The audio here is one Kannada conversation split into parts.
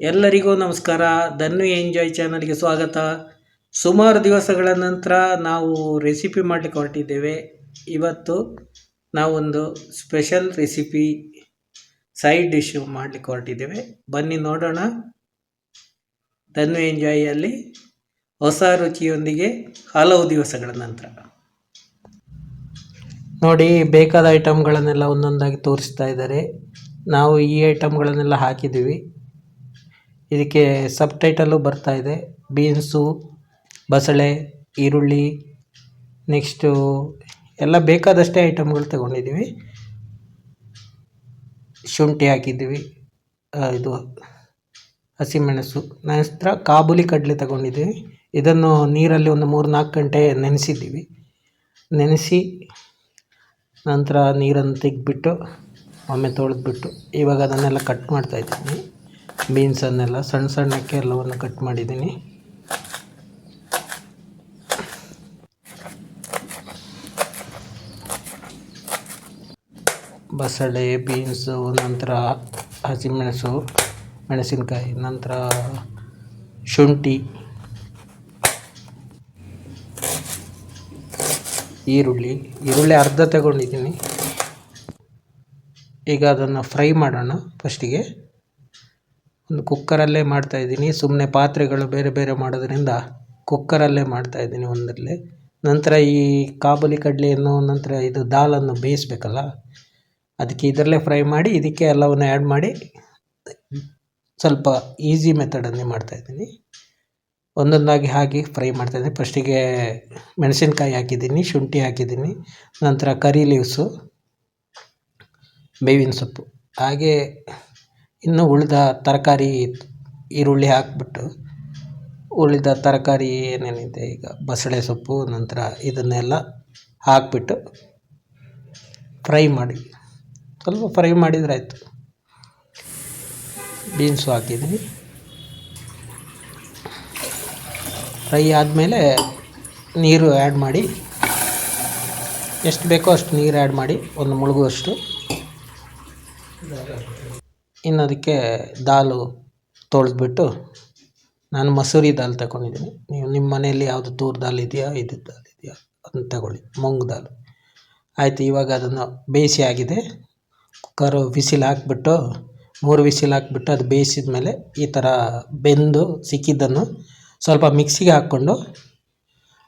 ಎಲ್ಲರಿಗೂ ನಮಸ್ಕಾರ. ಧನ್ನು ಎಂಜಾಯ್ ಚಾನಲ್ಗೆ ಸ್ವಾಗತ. ಸುಮಾರು ದಿವಸಗಳ ನಂತರ ನಾವು ರೆಸಿಪಿ ಮಾಡಲಿಕ್ಕೆ ಹೊರಟಿದ್ದೇವೆ. ಇವತ್ತು ನಾವೊಂದು ಸ್ಪೆಷಲ್ ರೆಸಿಪಿ ಸೈಡ್ ಡಿಶ್ ಮಾಡಲಿಕ್ಕೆ ಹೊರಟಿದ್ದೇವೆ. ಬನ್ನಿ ನೋಡೋಣ. ಧನ್ನು ಎಂಜಾಯಲ್ಲಿ ಹೊಸ ರುಚಿಯೊಂದಿಗೆ ಹಲವು ದಿವಸಗಳ ನಂತರ. ನೋಡಿ, ಬೇಕಾದ ಐಟಮ್ಗಳನ್ನೆಲ್ಲ ಒಂದೊಂದಾಗಿ ತೋರಿಸ್ತಾ ಇದ್ದಾರೆ. ನಾವು ಈ ಐಟಮ್ಗಳನ್ನೆಲ್ಲ ಹಾಕಿದ್ದೀವಿ. ಇದಕ್ಕೆ ಸಬ್ ಟೈಟಲ್ಲು ಬರ್ತಾ ಇದೆ. ಬೀನ್ಸು, ಬಸಳೆ, ಈರುಳ್ಳಿ ನೆಕ್ಸ್ಟು ಎಲ್ಲ ಬೇಕಾದಷ್ಟೇ ಐಟಮ್ಗಳು ತಗೊಂಡಿದ್ದೀವಿ. ಶುಂಠಿ ಹಾಕಿದ್ದೀವಿ. ಇದು ಹಸಿಮೆಣಸು. ನಂತರ ಕಾಬೂಲಿ ಕಡಲೆ ತಗೊಂಡಿದ್ದೀವಿ. ಇದನ್ನು ನೀರಲ್ಲಿ ಒಂದು ಮೂರು ನಾಲ್ಕು ಗಂಟೆ ನೆನೆಸಿದ್ದೀವಿ. ನೆನೆಸಿ ನಂತರ ನೀರನ್ನು ತೆಗೆದ್ಬಿಟ್ಟು ಒಮ್ಮೆ ತೊಳೆದ್ಬಿಟ್ಟು ಇವಾಗ ಅದನ್ನೆಲ್ಲ ಕಟ್ ಮಾಡ್ತಾ ಇದ್ದೀನಿ ಬೀನ್ಸನ್ನೆಲ್ಲ ಸಣ್ಣ ಸಣ್ಣಕ್ಕೆ ಎಲ್ಲವನ್ನು ಕಟ್ ಮಾಡಿದ್ದೀನಿ. ಬಸಳೆ ಬೀನ್ಸು ನಂತರ ಹಸಿಮೆಣಸು, ಮೆಣಸಿನಕಾಯಿ, ನಂತರ ಶುಂಠಿ, ಈರುಳ್ಳಿ. ಈರುಳ್ಳಿ ಅರ್ಧ ತಗೊಂಡಿದ್ದೀನಿ. ಈಗ ಅದನ್ನು ಫ್ರೈ ಮಾಡೋಣ ಫಸ್ಟಿಗೆ ಒಂದು ಕುಕ್ಕರಲ್ಲೇ ಮಾಡ್ತಾ ಇದ್ದೀನಿ. ಸುಮ್ಮನೆ ಪಾತ್ರೆಗಳು ಬೇರೆ ಬೇರೆ ಮಾಡೋದ್ರಿಂದ ಕುಕ್ಕರಲ್ಲೇ ಮಾಡ್ತಾ ಇದ್ದೀನಿ ಒಂದರಲ್ಲಿ. ನಂತರ ಈ ಕಾಬೂಲಿ ಕಡಲೆಯನ್ನು ನಂತರ ಇದು ದಾಲನ್ನು ಬೇಯಿಸ್ಬೇಕಲ್ಲ, ಅದಕ್ಕೆ ಇದರಲ್ಲೇ ಫ್ರೈ ಮಾಡಿ ಇದಕ್ಕೆ ಎಲ್ಲವನ್ನು ಆ್ಯಡ್ ಮಾಡಿ ಸ್ವಲ್ಪ ಈಸಿ ಮೆಥಡನ್ನೇ ಮಾಡ್ತಾಯಿದ್ದೀನಿ ಒಂದೊಂದಾಗಿ ಹಾಕಿ ಫ್ರೈ ಮಾಡ್ತಾಯಿದ್ದೀನಿ ಫಸ್ಟಿಗೆ ಮೆಣಸಿನ್ಕಾಯಿ ಹಾಕಿದ್ದೀನಿ, ಶುಂಠಿ ಹಾಕಿದ್ದೀನಿ, ನಂತರ ಕರಿ ಲೀವ್ಸು ಬೇವಿನ ಸೊಪ್ಪು. ಹಾಗೆ ಇನ್ನು ಉಳಿದ ತರಕಾರಿ ಈರುಳ್ಳಿ ಹಾಕಿಬಿಟ್ಟು, ಉಳಿದ ತರಕಾರಿ ಏನೇನಿದೆ ಈಗ? ಬಸಳೆ ಸೊಪ್ಪು, ನಂತರ ಇದನ್ನೆಲ್ಲ ಹಾಕಿಬಿಟ್ಟು ಫ್ರೈ ಮಾಡಿ, ಸ್ವಲ್ಪ ಫ್ರೈ ಮಾಡಿದರೆ ಆಯಿತು. ಬೀನ್ಸು ಹಾಕಿದ್ದೀನಿ. ಫ್ರೈ ಆದಮೇಲೆ ನೀರು ಆ್ಯಡ್ ಮಾಡಿ, ಎಷ್ಟು ಬೇಕೋ ಅಷ್ಟು ನೀರು ಆ್ಯಡ್ ಮಾಡಿ, ಒಂದು ಮುಳುಗುವಷ್ಟು ಇನ್ನು ಅದಕ್ಕೆ ದಾಲು ತೊಳೆದ್ಬಿಟ್ಟು ನಾನು ಮಸೂರಿ ದಾಲ್ ತಗೊಂಡಿದ್ದೀನಿ. ನೀವು ನಿಮ್ಮ ಮನೆಯಲ್ಲಿ ಯಾವುದು ತೂರ್ ದಾಲ್ ಇದೆಯಾ, ಇದು ದಾಲ್ ಇದೆಯಾ ಅದನ್ನ ತಗೊಳ್ಳಿ, ಮೂಂಗ್ ದಾಲ್. ಆಯಿತು, ಇವಾಗ ಅದನ್ನು ಬೇಯಿಸಿ ಆಗಿದೆ. ಕುಕ್ಕರು ವಿಸಿಲ್ ಹಾಕ್ಬಿಟ್ಟು, ಮೂರು ವಿಸಿಲ್ ಹಾಕ್ಬಿಟ್ಟು ಅದು ಬೇಯಿಸಿದ ಮೇಲೆ ಈ ಥರ ಬೆಂದು ಸಿಕ್ಕಿದ್ದನ್ನು ಸ್ವಲ್ಪ ಮಿಕ್ಸಿಗೆ ಹಾಕ್ಕೊಂಡು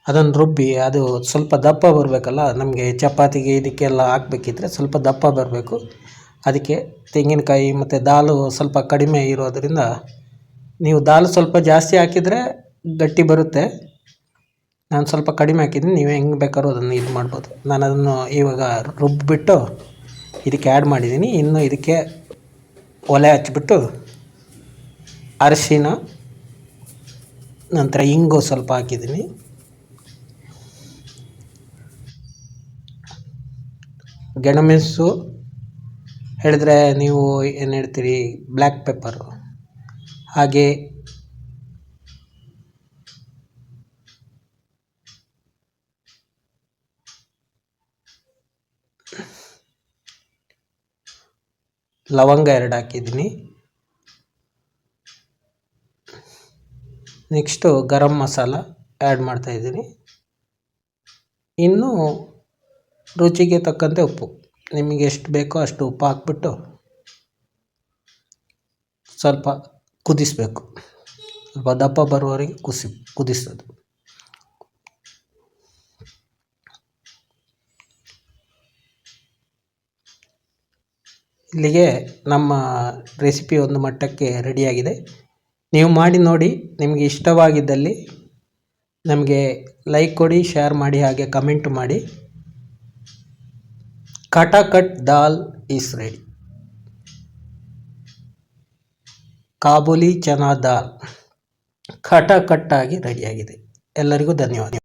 ಅದನ್ನು ರುಬ್ಬಿ, ಅದು ಸ್ವಲ್ಪ ದಪ್ಪ ಬರಬೇಕಲ್ಲ, ನಮಗೆ ಚಪಾತಿಗೆ ಇದಕ್ಕೆಲ್ಲ ಹಾಕ್ಬೇಕಿದ್ರೆ ಸ್ವಲ್ಪ ದಪ್ಪ ಬರಬೇಕು. ಅದಕ್ಕೆ ತೆಂಗಿನಕಾಯಿ ಮತ್ತು ದಾಲು ಸ್ವಲ್ಪ ಕಡಿಮೆ ಇರೋದರಿಂದ ನೀವು ದಾಲ್ ಸ್ವಲ್ಪ ಜಾಸ್ತಿ ಹಾಕಿದರೆ ಗಟ್ಟಿ ಬರುತ್ತೆ. ನಾನು ಸ್ವಲ್ಪ ಕಡಿಮೆ ಹಾಕಿದ್ದೀನಿ, ನೀವು ಹೆಂಗೆ ಬೇಕಾದ್ರೂ ಅದನ್ನು ಇದು ಮಾಡ್ಬೋದು. ನಾನು ಅದನ್ನು ಇವಾಗ ರುಬ್ಬಿಬಿಟ್ಟು ಇದಕ್ಕೆ ಆ್ಯಡ್ ಮಾಡಿದ್ದೀನಿ. ಇನ್ನು ಇದಕ್ಕೆ ಒಲೆ ಹಚ್ಚಿಬಿಟ್ಟು ಅರಿಶಿನ, ನಂತರ ಇಂಗು ಸ್ವಲ್ಪ ಹಾಕಿದ್ದೀನಿ. ಗೆಣಮೆಣಸು ಹೇಳಿದ್ರೆ ನೀವು ಏನು ಹೇಳ್ತೀರಿ? ಬ್ಲ್ಯಾಕ್ ಪೆಪ್ಪರು ಹಾಗೆ ಲವಂಗ ಎರಡು ಹಾಕಿದ್ದೀನಿ. ನೆಕ್ಸ್ಟು ಗರಂ ಮಸಾಲ ಆ್ಯಡ್ ಮಾಡ್ತಾಯಿದ್ದೀನಿ ಇನ್ನು ರುಚಿಗೆ ತಕ್ಕಂತೆ ಉಪ್ಪು. ನಿಮಗೆ ಎಷ್ಟು ಬೇಕೋ ಅಷ್ಟು ಉಪ್ಪು ಹಾಕ್ಬಿಟ್ಟು ಸ್ವಲ್ಪ ಕುದಿಸಬೇಕು. ಸ್ವಲ್ಪ ದಪ್ಪ ಬರುವವರೆಗೆ ಕುಸಿ, ಕುದಿಸೋದು. ಇಲ್ಲಿಗೆ ನಮ್ಮ ರೆಸಿಪಿ ಒಂದು ಮಟ್ಟಕ್ಕೆ ರೆಡಿಯಾಗಿದೆ. ನೀವು ಮಾಡಿ ನೋಡಿ, ನಿಮಗೆ ಇಷ್ಟವಾಗಿದ್ದಲ್ಲಿ ನಮಗೆ ಲೈಕ್ ಕೊಡಿ, ಶೇರ್ ಮಾಡಿ, ಹಾಗೆ ಕಮೆಂಟ್ ಮಾಡಿ. ಕಟಾಕಟ್ ದಾಲ್ ಈಸ್ ರೆಡಿ. ಕಾಬೂಲಿ ಚನಾ ದಾಲ್ ಕಟಾಕಟ್ಟಾಗಿ ರೆಡಿಯಾಗಿದೆ. ಎಲ್ಲರಿಗೂ ಧನ್ಯವಾದ.